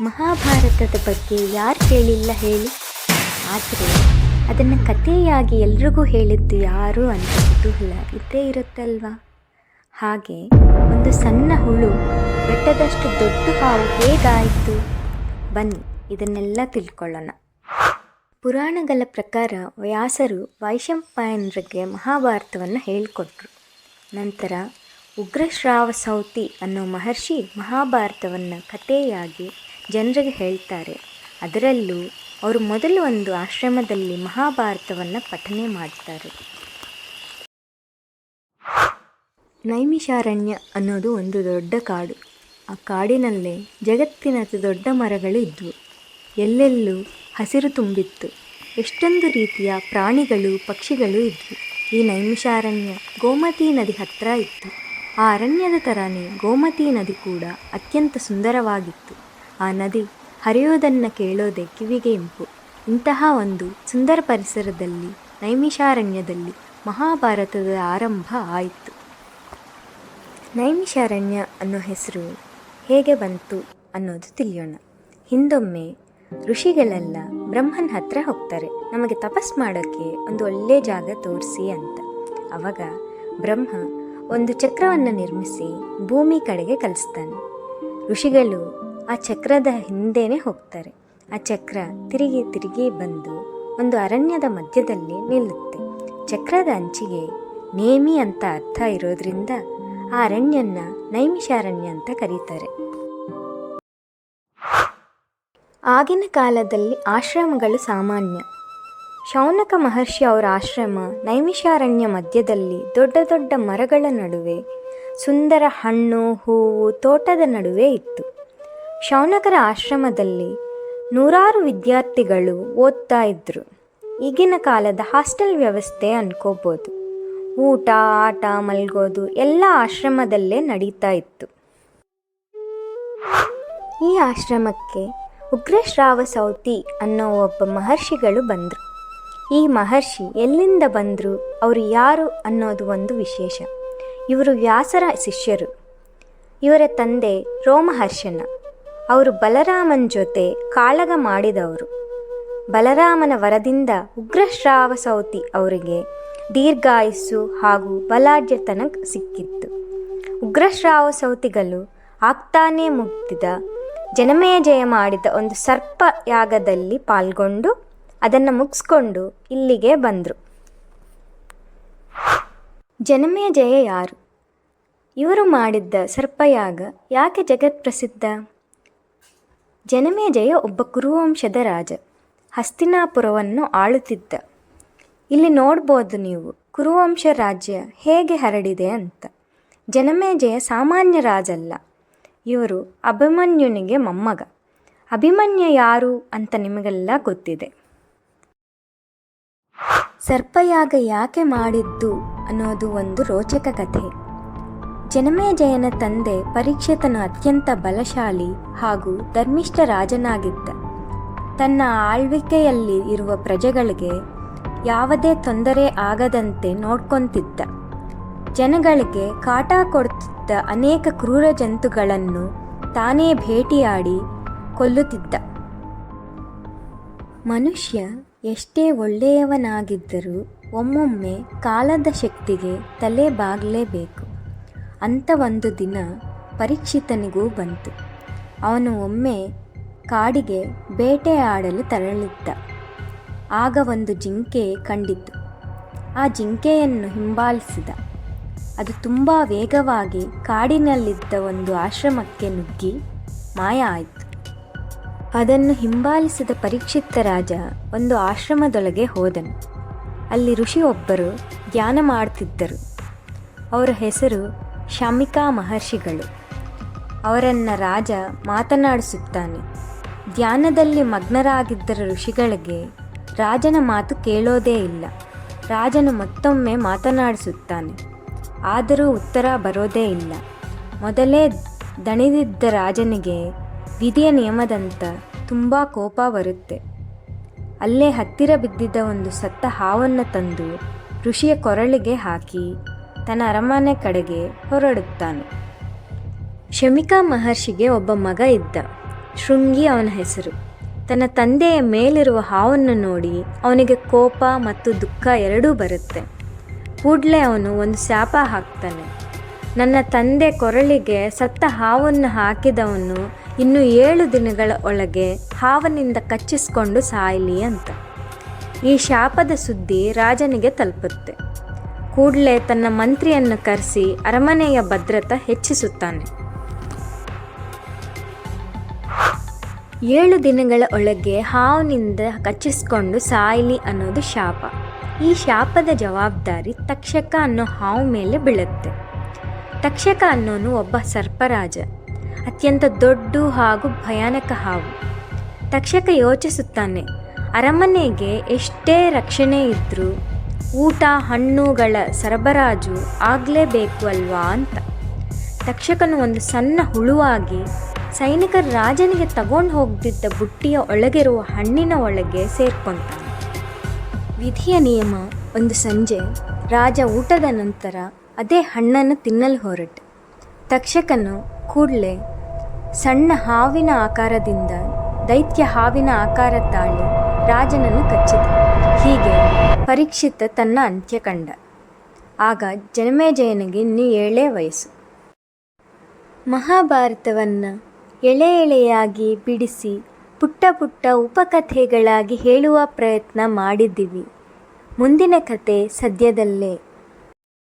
ಮಹಾಭಾರತದ ಬಗ್ಗೆ ಯಾರು ಕೇಳಿಲ್ಲ ಹೇಳಿ. ಆದರೆ ಅದನ್ನು ಕಥೆಯಾಗಿ ಎಲ್ರಿಗೂ ಹೇಳಿದ್ದು ಯಾರು ಅಂತ ಕುತೂಹಲ ಇದ್ದೇ ಇರುತ್ತಲ್ವಾ? ಹಾಗೆ ಒಂದು ಸಣ್ಣ ಹುಳು ಬೆಟ್ಟದಷ್ಟು ದೊಡ್ಡ ಹಾವು ಹೇಗಾಯಿತು? ಬನ್ನಿ, ಇದನ್ನೆಲ್ಲ ತಿಳ್ಕೊಳ್ಳೋಣ. ಪುರಾಣಗಳ ಪ್ರಕಾರ ವ್ಯಾಸರು ವೈಶಂಪಾಯನರಿಗೆ ಮಹಾಭಾರತವನ್ನು ಹೇಳಿಕೊಟ್ರು ನಂತರ ಉಗ್ರಶ್ರಾವ ಸೌತಿ ಅನ್ನೋ ಮಹರ್ಷಿ ಮಹಾಭಾರತವನ್ನು ಕಥೆಯಾಗಿ ಜನರಿಗೆ ಹೇಳ್ತಾರೆ, ಅದರಲ್ಲೂ ಅವರು ಮೊದಲು ಒಂದು ಆಶ್ರಮದಲ್ಲಿ ಮಹಾಭಾರತವನ್ನು ಪಠನೆ ಮಾಡ್ತಾರೆ. ನೈಮಿಷಾರಣ್ಯ ಅನ್ನೋದು ಒಂದು ದೊಡ್ಡ ಕಾಡು. ಆ ಕಾಡಿನಲ್ಲೇ ಜಗತ್ತಿನ ಅತಿ ದೊಡ್ಡ ಮರಗಳು ಇದ್ವು ಎಲ್ಲೆಲ್ಲೂ ಹಸಿರು ತುಂಬಿತ್ತು. ಎಷ್ಟೊಂದು ರೀತಿಯ ಪ್ರಾಣಿಗಳು, ಪಕ್ಷಿಗಳು ಇದ್ವು. ಈ ನೈಮಿಷಾರಣ್ಯ ಗೋಮತಿ ನದಿ ಹತ್ತಿರ ಇತ್ತು. ಆ ಅರಣ್ಯದ ಥರನೇ ಗೋಮತಿ ನದಿ ಕೂಡ ಅತ್ಯಂತ ಸುಂದರವಾಗಿತ್ತು. ಆ ನದಿ ಹರಿಯುವುದನ್ನು ಕೇಳೋದೆ ಕಿವಿಗೆ ಇಂಪು. ಇಂತಹ ಒಂದು ಸುಂದರ ಪರಿಸರದಲ್ಲಿ, ನೈಮಿಷಾರಣ್ಯದಲ್ಲಿ ಮಹಾಭಾರತದ ಆರಂಭ ಆಯಿತು. ನೈಮಿಷಾರಣ್ಯ ಅನ್ನೋ ಹೆಸರು ಹೇಗೆ ಬಂತು ಅನ್ನೋದು ತಿಳಿಯೋಣ. ಹಿಂದೊಮ್ಮೆ ಋಷಿಗಳೆಲ್ಲ ಬ್ರಹ್ಮನ ಹತ್ರ ಹೋಗ್ತಾರೆ. ನಮಗೆ ತಪಸ್ ಮಾಡೋಕ್ಕೆ ಒಂದು ಒಳ್ಳೆ ಜಾಗ ತೋರಿಸಿ ಅಂತ. ಅವಾಗ ಬ್ರಹ್ಮ ಒಂದು ಚಕ್ರವನ್ನು ನಿರ್ಮಿಸಿ ಭೂಮಿ ಕಡೆಗೆ ಕಲಿಸ್ತಾನೆ. ಋಷಿಗಳು ಆ ಚಕ್ರದ ಹಿಂದೆನೇ ಹೋಗ್ತಾರೆ. ಆ ಚಕ್ರ ತಿರುಗಿ ತಿರುಗಿ ಬಂದು ಒಂದು ಅರಣ್ಯದ ಮಧ್ಯದಲ್ಲಿ ನಿಲ್ಲುತ್ತೆ. ಚಕ್ರದ ಅಂಚಿಗೆ ನೇಮಿ ಅಂತ ಅರ್ಥ ಇರೋದ್ರಿಂದ ಆ ಅರಣ್ಯನ ನೈಮಿಷಾರಣ್ಯ ಅಂತ ಕರೀತಾರೆ. ಆಗಿನ ಕಾಲದಲ್ಲಿ ಆಶ್ರಮಗಳು ಸಾಮಾನ್ಯ. ಶೌನಕ ಮಹರ್ಷಿ ಅವರ ಆಶ್ರಮ ನೈಮಿಷಾರಣ್ಯ ಮಧ್ಯದಲ್ಲಿ ದೊಡ್ಡ ದೊಡ್ಡ ಮರಗಳ ನಡುವೆ ಸುಂದರ ಹಣ್ಣು, ಹೂವು, ತೋಟದ ನಡುವೆ ಇತ್ತು. ಶೌನಕರ ಆಶ್ರಮದಲ್ಲಿ ನೂರಾರು ವಿದ್ಯಾರ್ಥಿಗಳು ಓದ್ತಾ ಇದ್ದರು ಈಗಿನ ಕಾಲದ ಹಾಸ್ಟೆಲ್ ವ್ಯವಸ್ಥೆ ಅನ್ಕೋಬೋದು. ಊಟ, ಆಟ, ಮಲ್ಗೋದು ಎಲ್ಲ ಆಶ್ರಮದಲ್ಲೇ ನಡೀತಾ ಇತ್ತು. ಈ ಆಶ್ರಮಕ್ಕೆ ಉಗ್ರಶ್ರಾವ ಸೌತಿ ಅನ್ನೋ ಒಬ್ಬ ಮಹರ್ಷಿಗಳು ಬಂದರು. ಈ ಮಹರ್ಷಿ ಎಲ್ಲಿಂದ ಬಂದರು, ಅವರು ಯಾರು ಅನ್ನೋದು ಒಂದು ವಿಶೇಷ. ಇವರು ವ್ಯಾಸರ ಶಿಷ್ಯರು. ಇವರ ತಂದೆ ರೋಮಹರ್ಷನ. ಅವರು ಬಲರಾಮನ ಜೊತೆ ಕಾಳಗ ಮಾಡಿದವರು. ಬಲರಾಮನ ವರದಿಂದ ಉಗ್ರಶ್ರಾವ ಸೌತಿ ಅವರಿಗೆ ದೀರ್ಘಾಯಿಸು ಹಾಗೂ ಬಲಾಢ್ಯತನ ಸಿಕ್ಕಿತ್ತು. ಉಗ್ರಶ್ರಾವ ಸೌತಿಗಳು ಆಗ್ತಾನೇ ಮುಗ್ದಿದ ಜನಮೇಜಯ ಮಾಡಿದ ಒಂದು ಸರ್ಪ ಯಾಗದಲ್ಲಿ ಪಾಲ್ಗೊಂಡು ಅದನ್ನು ಮುಗಿಸ್ಕೊಂಡು ಇಲ್ಲಿಗೆ ಬಂದರು. ಜನಮೇಜಯ ಯಾರು? ಇವರು ಮಾಡಿದ್ದ ಸರ್ಪಯಾಗ ಯಾಕೆ ಜಗತ್ ಪ್ರಸಿದ್ಧ ಜನಮೇಜಯ ಒಬ್ಬ ಕುರುವಂಶದ ರಾಜ. ಹಸ್ತಿನಾಪುರವನ್ನು ಆಳುತ್ತಿದ್ದ. ಇಲ್ಲಿ ನೋಡ್ಬೋದು ನೀವು, ಕುರುವಂಶ ರಾಜ್ಯ ಹೇಗೆ ಹರಡಿದೆ ಅಂತ. ಜನಮೇಜಯ ಸಾಮಾನ್ಯ ರಾಜಲ್ಲ. ಇವರು ಅಭಿಮನ್ಯುನಿಗೆ ಮೊಮ್ಮಗ. ಅಭಿಮನ್ಯ ಯಾರು ಅಂತ ನಿಮಗೆಲ್ಲ ಗೊತ್ತಿದೆ. ಸರ್ಪಯಾಗ ಯಾಕೆ ಮಾಡಿದ್ದು ಅನ್ನೋದು ಒಂದು ರೋಚಕ ಕಥೆ. ಜನಮೇಜಯನ ತಂದೆ ಪರೀಕ್ಷಿತನು ಅತ್ಯಂತ ಬಲಶಾಲಿ ಹಾಗೂ ಧರ್ಮಿಷ್ಠ ರಾಜನಾಗಿದ್ದ. ತನ್ನ ಆಳ್ವಿಕೆಯಲ್ಲಿ ಇರುವ ಪ್ರಜೆಗಳಿಗೆ ಯಾವುದೇ ತೊಂದರೆ ಆಗದಂತೆ ನೋಡ್ಕೊಂತಿದ್ದ. ಜನಗಳಿಗೆ ಕಾಟ ಕೊಡುತ್ತಿದ್ದ ಅನೇಕ ಕ್ರೂರ ಜಂತುಗಳನ್ನು ತಾನೇ ಭೇಟಿಯಾಡಿ ಕೊಲ್ಲುತ್ತಿದ್ದ. ಮನುಷ್ಯ ಎಷ್ಟೇ ಒಳ್ಳೆಯವನಾಗಿದ್ದರೂ ಒಮ್ಮೊಮ್ಮೆ ಕಾಲದ ಶಕ್ತಿಗೆ ತಲೆ ಬಾಗಲೇಬೇಕು ಅಂಥ ಒಂದು ದಿನ ಪರೀಕ್ಷಿತನಿಗೂ ಬಂತು. ಅವನು ಒಮ್ಮೆ ಕಾಡಿಗೆ ಬೇಟೆ ಆಡಲು ತೆರಳಿದ್ದ. ಆಗ ಒಂದು ಜಿಂಕೆ ಕಂಡಿತು. ಆ ಜಿಂಕೆಯನ್ನು ಹಿಂಬಾಲಿಸಿದ. ಅದು ತುಂಬ ವೇಗವಾಗಿ ಕಾಡಿನಲ್ಲಿದ್ದ ಒಂದು ಆಶ್ರಮಕ್ಕೆ ನುಗ್ಗಿ ಮಾಯ ಆಯಿತು. ಅದನ್ನು ಹಿಂಬಾಲಿಸಿದ ಪರೀಕ್ಷಿತ ರಾಜ ಒಂದು ಆಶ್ರಮದೊಳಗೆ ಹೋದನು. ಅಲ್ಲಿ ಋಷಿಯೊಬ್ಬರು ಧ್ಯಾನ ಮಾಡ್ತಿದ್ದರು. ಅವರ ಹೆಸರು ಶಮಿಕಾ ಮಹರ್ಷಿಗಳು. ಅವರನ್ನು ರಾಜ ಮಾತನಾಡಿಸುತ್ತಾನೆ. ಧ್ಯಾನದಲ್ಲಿ ಮಗ್ನರಾಗಿದ್ದ ಋಷಿಗಳಿಗೆ ರಾಜನ ಮಾತು ಕೇಳೋದೇ ಇಲ್ಲ. ರಾಜನು ಮತ್ತೊಮ್ಮೆ ಮಾತನಾಡಿಸುತ್ತಾನೆ. ಆದರೂ ಉತ್ತರ ಬರೋದೇ ಇಲ್ಲ. ಮೊದಲೇ ದಣಿದಿದ್ದ ರಾಜನಿಗೆ ವಿಧಿಯ ನಿಯಮದಂತ ತುಂಬ ಕೋಪ ಬರುತ್ತೆ. ಅಲ್ಲೇ ಹತ್ತಿರ ಬಿದ್ದಿದ್ದ ಒಂದು ಸತ್ತ ಹಾವನ್ನು ತಂದು ಋಷಿಯ ಕೊರಳಿಗೆ ಹಾಕಿ ತನ್ನ ಅರಮನೆ ಕಡೆಗೆ ಹೊರಡುತ್ತಾನೆ. ಶಮಿಕಾ ಮಹರ್ಷಿಗೆ ಒಬ್ಬ ಮಗ ಇದ್ದ. ಶೃಂಗಿ ಅವನ ಹೆಸರು. ತನ್ನ ತಂದೆಯ ಮೇಲಿರುವ ಹಾವನ್ನು ನೋಡಿ ಅವನಿಗೆ ಕೋಪ ಮತ್ತು ದುಃಖ ಎರಡೂ ಬರುತ್ತೆ. ಕೂಡಲೇ ಅವನು ಒಂದು ಶಾಪ ಹಾಕ್ತಾನೆ. ನನ್ನ ತಂದೆ ಕೊರಳಿಗೆ ಸತ್ತ ಹಾವನ್ನು ಹಾಕಿದವನು ಇನ್ನು ಏಳು ದಿನಗಳ ಒಳಗೆ ಹಾವನಿಂದ ಕಚ್ಚಿಸ್ಕೊಂಡು ಸಾಯಲಿ ಅಂತ. ಈ ಶಾಪದ ಸುದ್ದಿ ರಾಜನಿಗೆ ತಲುಪುತ್ತೆ. ಕೂಡಲೇ ತನ್ನ ಮಂತ್ರಿಯನ್ನು ಕರೆಸಿ ಅರಮನೆಯ ಭದ್ರತೆ ಹೆಚ್ಚಿಸುತ್ತಾನೆ. ಏಳು ದಿನಗಳ ಒಳಗೆ ಹಾವಿನಿಂದ ಕಚ್ಚಿಸಿಕೊಂಡು ಸಾಯಲಿ ಅನ್ನೋದು ಶಾಪ. ಈ ಶಾಪದ ಜವಾಬ್ದಾರಿ ತಕ್ಷಕ ಅನ್ನೋ ಹಾವು ಮೇಲೆ ಬೀಳುತ್ತೆ. ತಕ್ಷಕ ಅನ್ನೋನು ಒಬ್ಬ ಸರ್ಪರಾಜ. ಅತ್ಯಂತ ದೊಡ್ಡ ಹಾಗೂ ಭಯಾನಕ ಹಾವು. ತಕ್ಷಕ ಯೋಚಿಸುತ್ತಾನೆ, ಅರಮನೆಗೆ ಎಷ್ಟೇ ರಕ್ಷಣೆ ಇದ್ದರೂ ಊಟ ಹಣ್ಣುಗಳ ಸರಬರಾಜು ಆಗಲೇಬೇಕು ಅಲ್ವಾ ಅಂತ. ತಕ್ಷಕನು ಒಂದು ಸಣ್ಣ ಹುಳುವಾಗಿ ಸೈನಿಕರು ರಾಜನಿಗೆ ತಗೊಂಡು ಹೋಗ್ದಿದ್ದ ಬುಟ್ಟಿಯ ಒಳಗಿರುವ ಹಣ್ಣಿನ ಒಳಗೆ ಸೇರ್ಕೊಂತಾನೆ ವಿಧಿಯ ನಿಯಮ ಒಂದು ಸಂಜೆ ರಾಜ ಊಟದ ನಂತರ ಅದೇ ಹಣ್ಣನ್ನು ತಿನ್ನಲು ಹೊರಟ. ತಕ್ಷಕನು ಕೂಡಲೇ ಸಣ್ಣ ಹಾವಿನ ಆಕಾರದಿಂದ ದೈತ್ಯ ಹಾವಿನ ಆಕಾರ ತಾಳಿ ರಾಜನನ್ನು ಕಚ್ಚಿದ. ಹೀಗೆ ಪರೀಕ್ಷಿತ ತನ್ನ ಅಂತ್ಯ ಕಂಡ ಆಗ ಜನಮೇಜಯನಿಗೆ ಇನ್ನೂ ಏಳೇ ವಯಸ್ಸು. ಮಹಾಭಾರತವನ್ನು ಎಳೆ ಎಳೆಯಾಗಿ ಬಿಡಿಸಿ ಪುಟ್ಟ ಪುಟ್ಟ ಉಪಕಥೆಗಳಾಗಿ ಹೇಳುವ ಪ್ರಯತ್ನ ಮಾಡಿದ್ದೀವಿ. ಮುಂದಿನ ಕತೆ ಸದ್ಯದಲ್ಲೇ.